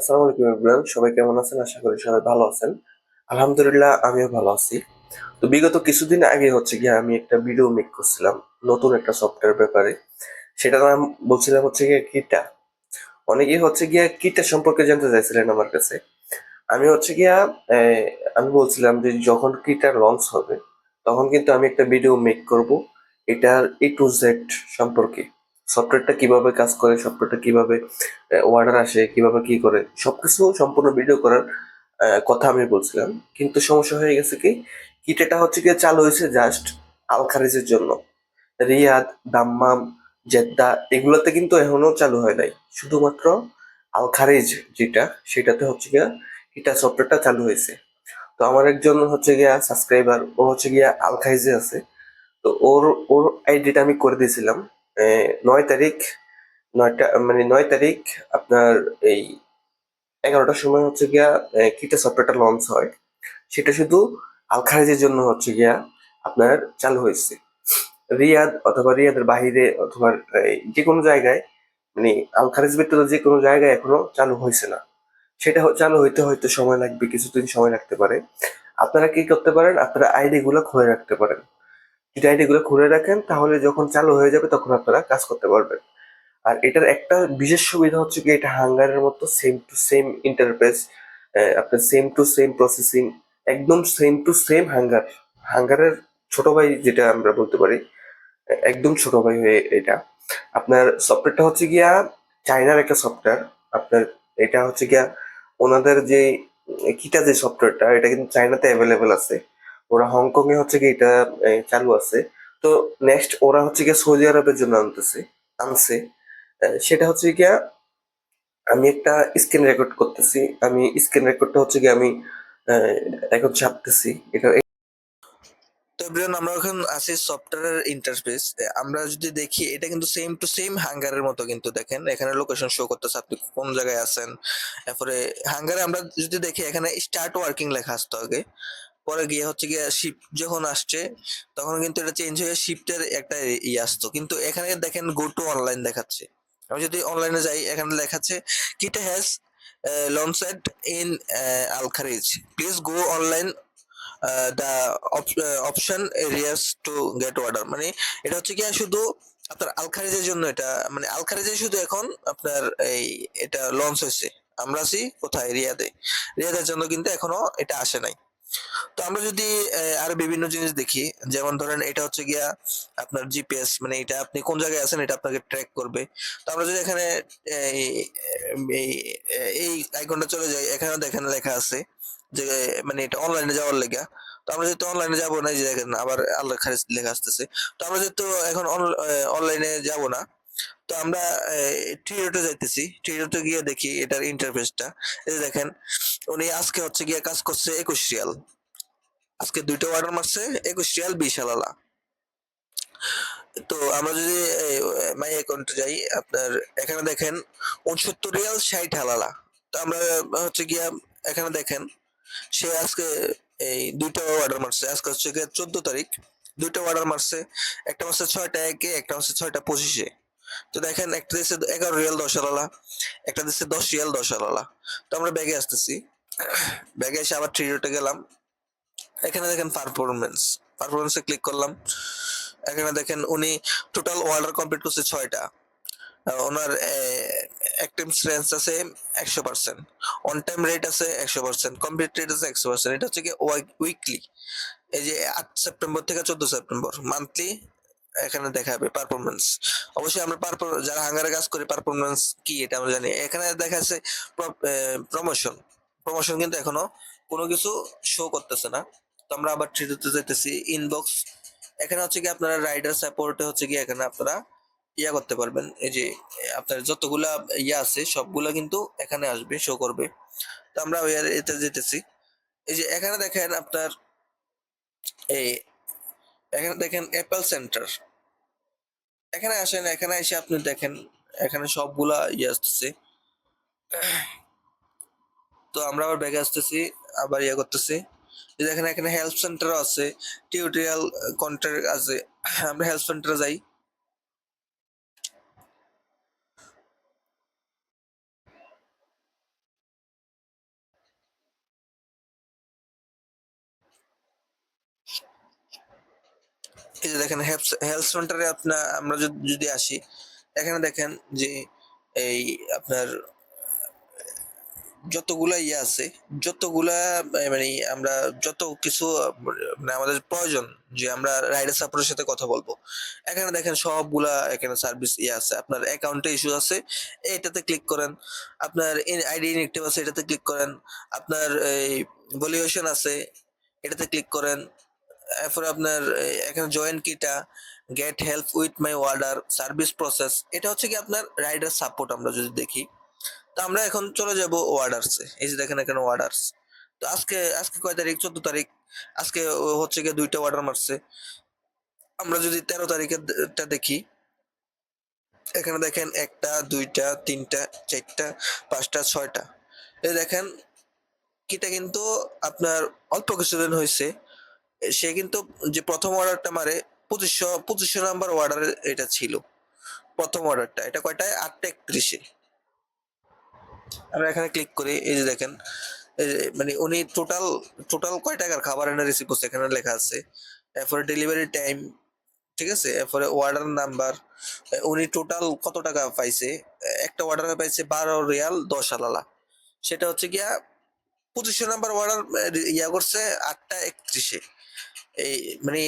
আসসালামু আলাইকুম এভরিওয়ান সবাই কেমন আছেন? আশা করি সবাই ভালো আছেন। আলহামদুলিল্লাহ, আমিও ভালো আছি। তো বিগত কিছুদিন আগে হচ্ছে গিয়ে আমি একটা ভিডিও মেক করছিলাম, নতুন একটা সফটওয়্যার ব্যাপারে। সেটার নাম বলছিলাম হচ্ছে গিয়ে কিটা। অনেকেই হচ্ছে গিয়ে কিটা সম্পর্কে জানতে চাইছিলেন আমার কাছে। আমি হচ্ছে গিয়া আমি বলছিলাম যে যখন কিটা লঞ্চ হবে, তখন কিন্তু আমি একটা ভিডিও মেক করব। এটার এ টু জেড সম্পর্কে। সফটওয়্যারটা কীভাবে কাজ করে সফটওয়্যারটা কীভাবে অর্ডার আসে, কীভাবে কি করে, সবকিছু সম্পূর্ণ ভিডিও করার কথা আমি বলছিলাম। কিন্তু সমস্যা হয়ে গেছে কি কিটাটা হচ্ছে গিয়ে চালু হয়েছে জাস্ট আল খারিজের জন্য। রিয়াদ দাম্মাম জেদ্দা এগুলোতে কিন্তু এখনও চালু হয় নাই। শুধুমাত্র আল খারিজ যেটা, সেটাতে হচ্ছে গিয়া কিটা সফটওয়্যারটা চালু হয়েছে। তো আমার একজন হচ্ছে গিয়া সাবস্ক্রাইবার ও হচ্ছে গিয়া আল খারিজে আছে। তো ওর ওর আইডিটা আমি করে দিয়েছিলাম। নয় তারিখ, নয়টা মানে নয় তারিখ আপনার এই এগারোটার সময় হচ্ছে গিয়া কিটা সফটওয়্যারটা লঞ্চ হয়। সেটা শুধু আল খারিজের জন্য হচ্ছে গিয়া আপনার চালু হয়েছে। রিয়াদ অথবা রিয়াদের বাহিরে অথবা যে কোনো জায়গায় মানে আল খারিজ ভিতরে যে কোনো জায়গায় এখনও চালু হয়েছে না। সেটা চালু হইতে হয়তো সময় লাগবে, কিছুদিন সময় লাগতে পারে। আপনারা কি করতে পারেন? আপনারা আইডি গুলো খুলে রাখতে পারেন। যদি আইডি গুলো খুলে রাখেন, তাহলে যখন চালু হয়ে যাবে, তখন আপনারা কাজ করতে পারবেন। আর এটার একটা বিশেষ সুবিধা হচ্ছে কি, এটা হাঙ্গারের মতো সেম টু সেম ইন্টারফেস আপনার সেম টু সেম প্রসেসিং একদম সেম টু সেম হাঙ্গার। হাঙ্গারের ছোট ভাই যেটা আমরা বলতে পারি একদম ছোট ভাই হয়ে এটা। আপনার সফটওয়্যারটা হচ্ছে গিয়া চায়নার একটা সফটওয়্যার আপনার এটা হচ্ছে গিয়া ওনাদের যে কিটা যে সফটওয়্যারটা এটা কিন্তু চায়নাতে অ্যাভেলেবেল আছে। ওরা হংকং এ হচ্ছে কি এটা চালু আছে। তো নেক্সট ওরা হচ্ছে কি সৌদি আরবের জন্য আনতেছে, আনছে। সেটা হচ্ছে কি আমি একটা স্ক্রিন রেকর্ড করতেছি। আমি স্ক্রিন রেকর্ডটা হচ্ছে কি আমি এখন ছাপতেছি। এটা এভরিওয়ান আমরা এখন আছি সফটওয়্যারের ইন্টারফেস আমরা যদি দেখি, এটা কিন্তু সেম টু সেম হাঙ্গারের মতো কিন্তু দেখেন। এখানে লোকেশন শো করতেছে আপনি কোন জায়গায় আছেন। তারপরে হাঙ্গারে আমরা যদি দেখি, এখানে স্টার্ট ওয়ার্কিং লেখা আসতো আগে। পরে গিয়ে হচ্ছে গিয়ে শিফট যখন আসছে, তখন কিন্তু এটা চেঞ্জ হয়ে শিফটের একটা ইয়ে আসতো। কিন্তু এখানে দেখেন গো টু অনলাইন দেখাচ্ছে। আমি যদি অনলাইনে যাই, এখানে দেখাচ্ছে Keeta has launched in Al Kharj please go online the option areas to get order মানে এটা হচ্ছে কি শুধু আপনার আলখারিজের জন্য এটা মানে আলখারিজে শুধু এখন আপনার এই এটা লঞ্চ হয়েছে। আমরা আছি কোথায়? রিয়াদে। রিয়াদের জন্য কিন্তু এখনও এটা আসে নাই। তো আমরা যদি আরও বিভিন্ন জিনিস দেখি, যেমন ধরেন এটা হচ্ছে গিয়া আপনার জিপিএস মানে এটা আপনি কোন জায়গায় আছেন এটা আপনাকে ট্র্যাক করবে। তো আমরা যদি এখানে এই আইকনটা চলে যাই এখানে দেখেন লেখা আছে যে মানে এটা অনলাইনে যাওয়ার লেগা। তো আমরা যেহেতু অনলাইনে যাব না যে দেখেন আবার আল্লাহ খারিজ লেখা আসতেছে। তো আমরা যেহেতু এখন অনলাইনে যাব না তো আমরা ট্রিডোতে যাইতেছি। ট্রিডোতে গিয়ে দেখি এটার ইন্টারফেসটা এই দেখেন, উনি আজকে হচ্ছে গিয়ে কাজ করছে একুশ রিয়াল। আজকে দুইটা অর্ডার মারছে, একুশ রিয়াল, বিশ হালালা। তো আমরা যদি মাই অ্যাকাউন্টে যাই, আপনার, এখানে দেখেন উনসত্তর রিয়াল, ষাট হালালা। তো আমরা হচ্ছে গিয়া, এখানে দেখেন, সে আজকে, এই দুইটা অর্ডার মারছে। আজকে হচ্ছে গিয়ে চোদ্দ তারিখ। দুইটা অর্ডার মারছে, একটা মাসে ছয়টা একে, একটা মাসে ছয়টা পঁচিশে। তো দেখেন, একটা দেশে এগারো রিয়াল, দশ আলালা একটা দিচ্ছে দশ রিয়াল, দশ আলালা তো আমরা ব্যাগে আসতেছি। ব্যাগে এসে আবার থ্রি রোটে গেলাম। এখানে দেখেন পারফরমেন্স পারফরমেন্সে ক্লিক করলাম। এখানে দেখেন উনি টোটাল অর্ডার কমপ্লিট করছে ছয়টা। ওনার অ্যাক্টিভ রেঞ্জ আছে একশো পার্সেন্ট অন টাইম রেট আছে একশো পার্সেন্ট কমপ্লিট রেট আছে একশো পার্সেন্ট এটা হচ্ছে কি উইকলি এই যে আট সেপ্টেম্বর থেকে চোদ্দ সেপ্টেম্বর। মান্থলি এখানে দেখাবে পারফরমেন্স অবশ্যই আমরা পারফর যারা হাঙ্গারে কাজ করি পারফরমেন্স কি এটা আমরা জানি। এখানে দেখা যাচ্ছে প্রমোশন প্রমোশন কিন্তু এখনও কোনো কিছু শো করতেছে না। তো আমরা আবার থ্রিতে যেতেছি ইনবক্স এখানে হচ্ছে কি আপনারা রাইডার সাপোর্টে হচ্ছে কি এখানে আপনারা ইয়া করতে পারবেন। এই যে, আপনার যতগুলা ইয়া আছে, সবগুলা কিন্তু এখানে আসবে শো করবে। তো আমরা এতে যেতেছি এই যে, এখানে দেখেন আপনার এই, এখানে দেখেন অ্যাপেল সেন্টার এখানে আসেন, এখানে এসে আপনি দেখেন, এখানে সবগুলা ইয়ে আসতেছে। তো আমরা আবার ব্যাগে আসতেছি, আবার ইয়ে করতেছি। দেখেন এখানে হেল্প সেন্টার আছে টিউটোরিয়াল কন্ট্রাক্ট আছে। আমরা হেল্প সেন্টারে যাই। এই যে দেখেন, হেলথ সেন্টারে আপনার, আমরা যদি আসি, এখানে দেখেন যে এই আপনার, যতগুলা ইয়ে আছে, যতগুলা মানে আমরা যত কিছু মানে আমাদের প্রয়োজন, যে আমরা রাইডার সাপোর্টের সাথে কথা বলব। এখানে দেখেন সবগুলা এখানে সার্ভিস ইয়ে আছে। আপনার অ্যাকাউন্টে ইস্যু আছে, এটাতে ক্লিক করেন। আপনার আইডি ইনএক্টিভ আছে, এটাতে ক্লিক করেন। আপনার এই ভলিউশন আছে, এটাতে ক্লিক করেন। এরপরে আপনার এখানে join Keeta get help with my order service process এটা হচ্ছে কি আপনার রাইডার সাপোর্ট আমরা যদি দেখি। তো আমরা এখন চলে যাব ওয়ার্ডার্সে এই যে দেখেন এখানে ওয়ার্ডার্স তো আজকে আজকে কয় তারিখ? চোদ্দ তারিখ। আজকে হচ্ছে গিয়ে দুইটা অর্ডার মারছে। আমরা যদি তেরো তারিখেরটা দেখি, এখানে দেখেন একটা, দুইটা, তিনটা, চারটা, পাঁচটা, ছয়টা। এই দেখেন কিটা কিন্তু আপনার অল্প কিছুদিন হয়েছে সে কিন্তু যে প্রথম অর্ডারটা মারে, পঁচিশশো পঁচিশশো নাম্বার অর্ডার এটা ছিল। প্রথম অর্ডারটা, এটা কয়টায়? আটটা একত্রিশে। আমরা এখানে ক্লিক করি, এই যে দেখেন মানে উনি টোটাল টোটাল কয় টাকার খাবার এনে রিসিভ করছে? এখানে লেখা আছে, এরপরে ডেলিভারি টাইম ঠিক আছে? এরপরে অর্ডার নাম্বার উনি টোটাল কত টাকা পাইছে? একটা অর্ডারে পাইছে বারো রিয়াল দশ আলালা সেটা হচ্ছে গিয়া পঁচিশশো নাম্বার অর্ডার ইয়া করছে আটটা একত্রিশে। এই মানে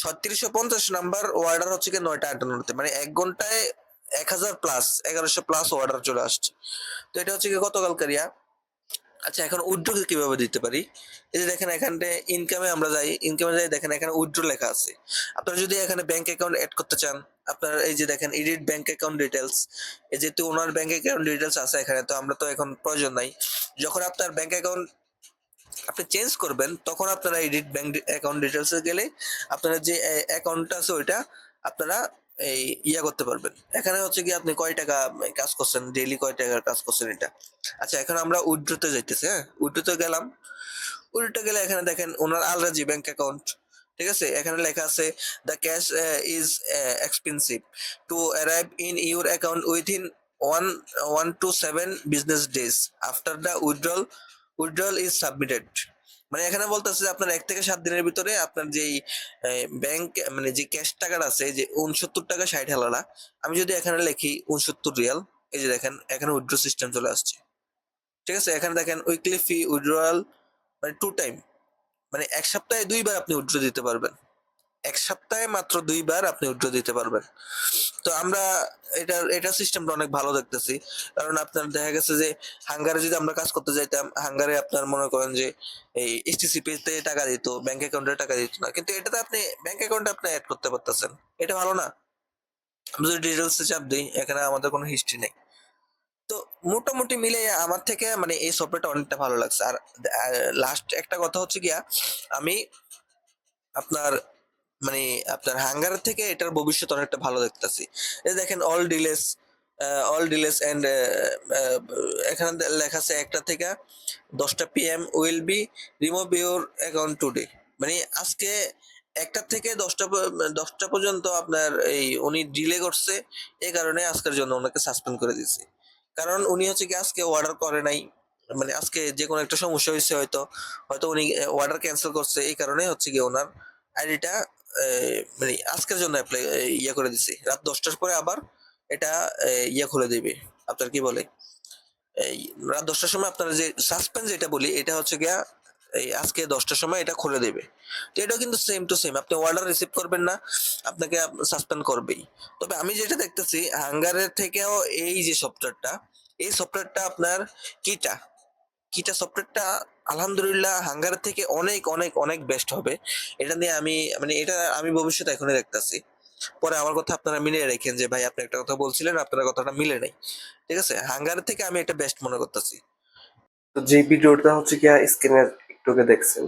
ছত্রিশশো পঞ্চাশ নাম্বার অর্ডার হচ্ছে কি নয়টা আটান্নতে। মানে এক ঘন্টায় এক হাজার প্লাস এগারোশো প্লাস অর্ডার চলে আসছে। তো এটা হচ্ছে কি গতকালকার ইয়া। আচ্ছা এখন উইথড্র কীভাবে দিতে পারি? এই যে দেখেন এখানে ইনকামে আমরা যাই ইনকামে যাই, দেখেন এখানে উইথড্র লেখা আছে। আপনারা যদি এখানে ব্যাংক অ্যাকাউন্ট অ্যাড করতে চান, আপনার এই যে দেখেন এডিট ব্যাংক অ্যাকাউন্ট ডিটেলস এই যেহেতু ওনার ব্যাংক অ্যাকাউন্ট ডিটেলস আছে এখানে, তো আমরা তো এখন প্রয়োজন নাই। যখন আপনার ব্যাংক অ্যাকাউন্ট আপনি চেঞ্জ করবেন, তখন আপনারা এডিট ব্যাংক অ্যাকাউন্ট ডিটেলসে গেলে আপনারা যে অ্যাকাউন্টটা আছে ওইটা আপনারা এই ইয়া করতে পারবেন। এখানে হচ্ছে কি আপনি কয় টাকা কাজ করছেন ডেইলি কয় টাকার কাজ করছেন এটা? আচ্ছা এখন আমরা উইথড্রোতে যাইতেছি হ্যাঁ? উইথড্রোতে গেলাম উইথড্রোতে গেলে এখানে দেখেন ওনার আলরাজি ব্যাংক অ্যাকাউন্ট ঠিক আছে? এখানে লেখা আছে the cash is expensive to arrive in your account within one one two seven business days after the withdrawal withdrawal is submitted মানে এখানে বলতেছে যে আপনার এক থেকে সাত দিনের ভিতরে আপনার যেই ব্যাংক মানে যে ক্যাশ টাকাটা আছে, যে উনসত্তর টাকা ষাট হালালা আমি যদি এখানে লিখি উনসত্তর রিয়াল, এই যে দেখেন, এখানে উইথড্র সিস্টেম চলে আসছে। ঠিক আছে? এখানে দেখেন উইকলি ফি উইথড্রয়াল মানে টু টাইম মানে এক সপ্তাহে দুইবার আপনি উইথড্র দিতে পারবেন। এক সপ্তাহে মাত্র দুইবার আপনি উইথড্র দিতে পারবেন। তো আমরা এটা এটা সিস্টেমটা অনেক ভালো দেখতেছি। কারণ আপনার দেখা গেছে যে, হাঙ্গারে যদি আমরা কাজ করতে যাইতাম, হাঙ্গারে আপনার মনে করেন যে, এই এসটিসিপি তে টাকা দিত ব্যাংক অ্যাকাউন্টে টাকা দিত না। কিন্তু এটাতে আপনি ব্যাংক অ্যাকাউন্টে আপনি অ্যাড করতে পারতেছেন। এটা ভালো না। আমরা যদি ডিটেলসে চাপ দিই, এখানে আমাদের কোনো হিস্ট্রি নেই। তো মোটামুটি মিলে আমার থেকে মানে এই সফটওয়্যারটা অনেকটা ভালো লাগছে। আর লাস্ট একটা কথা হচ্ছে গিয়া, আমি আপনার মানে আপনার হাঙ্গারের থেকে এটার ভবিষ্যৎ অনেকটা ভালো দেখতেছি। দেখেন all deals all deals end এখানে লেখা আছে একটা থেকে দশটা PM will be remove your account today মানে আজকে একটা থেকে দশটা দশটা পর্যন্ত আপনার এই উনি ডিলে করছে এই কারণে আজকের জন্য ওনাকে সাসপেন্ড করে দিয়েছে কারণ উনি হচ্ছে কি আজকে অর্ডার করে নাই মানে আজকে যে কোনো একটা সমস্যা হয়েছে হয়তো হয়তো উনি অর্ডার ক্যান্সেল করছে, এই কারণে হচ্ছে কি ওনার আইডিটা মানে আজকের জন্য অ্যাপ্লাই ইয়ে করে দিছি। রাত দশটার পরে আবার এটা ইয়ে খুলে দিবে। আপনার কি বলে? এই রাত দশটার সময় আপনার যে সাসপেন্স যেটা বলি, এটা হচ্ছে গিয়া এই আজকে দশটার সময় এটা খুলে দেবে। তো এটাও কিন্তু সেম টু সেম আপনি অর্ডার রিসিভ করবেন না, আপনাকে সাসপেন্ড করবেই। তবে আমি যেটা দেখতেছি হাঙ্গারের থেকেও এই যে সফটওয়্যারটা এই সফটওয়্যারটা আপনার কিটা? কিটা সফটওয়্যারটা আলহামদুলিল্লাহ হাঙ্গারের থেকে অনেক অনেক অনেক বেস্ট হবে। এটা নিয়ে আমি মানে এটা আমি ভবিষ্যতে এখনই দেখতেছি। পরে আমার কথা আপনারা মিলে রেখেন যে, ভাই, আপনি একটা কথা বলছিলেন, আপনার কথাটা মিলে নেই। ঠিক আছে? হাঙ্গারের থেকে আমি এটা বেস্ট মনে করতেছি। তো যে ভিডিওটা হচ্ছে গিয়া স্ক্রিনের একটু দেখছেন,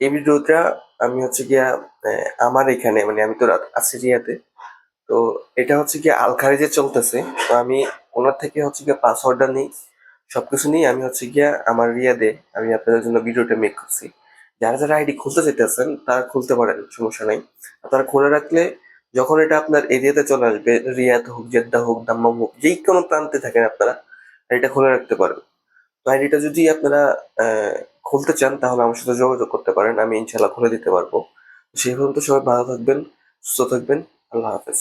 এই ভিডিওটা আমি হচ্ছে গিয়া আমার এখানে মানে আমি তো আছি রিয়াতে, তো এটা হচ্ছে গিয়া আলখারিজে চলতেছে। তো আমি ওনার থেকে হচ্ছে গিয়া পাসওয়ার্ডটা নিই। সবকিছু নিয়ে আমি হচ্ছে গিয়া আমার রিয়াদে আমি আপনাদের জন্য ভিডিওটা মেক করছি। যারা যারা আইডি খুলতে চাইতেছেন, তারা খুলতে পারেন, সমস্যা নাই। তারা খুলে রাখলে যখন এটা আপনার এরিয়াতে চলে আসবে, রিয়াদ হোক, জেদ্দা হোক, দাম্মাম হোক, যেই কোনো প্রান্তে থাকেন আপনারা এটা খুলে রাখতে পারেন তো আইডিটা যদি আপনারা খুলতে চান, তাহলে আমার সাথে যোগাযোগ করতে পারেন, আমি ইনশাল্লাহ খুলে দিতে পারব। সেই পর্যন্ত সবাই ভালো থাকবেন, সুস্থ থাকবেন, আল্লাহ হাফেজ।